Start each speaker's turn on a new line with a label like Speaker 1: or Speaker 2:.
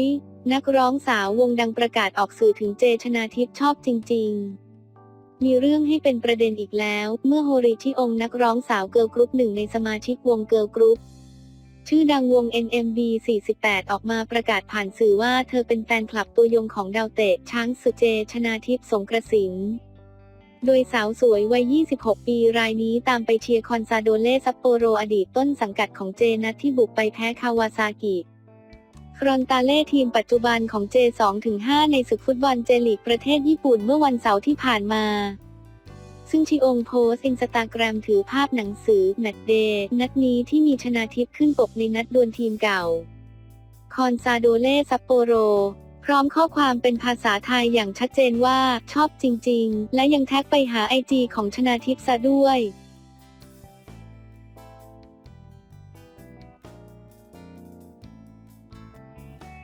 Speaker 1: ย นักร้องสาววงดังประกาศออกสื่อถึงเจชนาทิพย์ชอบจริง ๆมีเรื่องให้เป็นประเด็นอีกแล้ว เมื่อโฮริชิองนักร้องสาวเกิร์ลกรุ๊ปหนึ่งในสมาชิกวงเกิร์ลกรุ๊ปชื่อดังวง NMB 48 ออกมาประกาศผ่านสื่อว่าเธอเป็นแฟนคลับตัวยงของดาวเตะช้างสุเจ ชนาทิพย์สงกระสิน โดยสาวสวยวัย 26 ปีรายนี้ตามไปเชียร์คอนซาโดเล่ซัปโปโรอดีตต้นสังกัดของเจนัดที่บุกไปแพ้คาวาซากิ รอนตาเล่ทีมปัจจุบันของเจ2-5ในศึกฟุตบอลเจลีกประเทศญี่ปุ่นเมื่อวันเสาร์ที่ผ่านมา ซึ่งชิองโพสต์อินสตาแกรมถือภาพหนังสือแมตเดย์นัดนี้ที่มีชนาทิพย์ขึ้นปกในนัดดวลทีมเก่า คอนซาโดเล่ซัปโปโร พร้อมข้อความเป็นภาษาไทยอย่างชัดเจนว่าชอบจริง ๆ และยังแท็กไปหาไอจีของชนาทิพย์ซะด้วย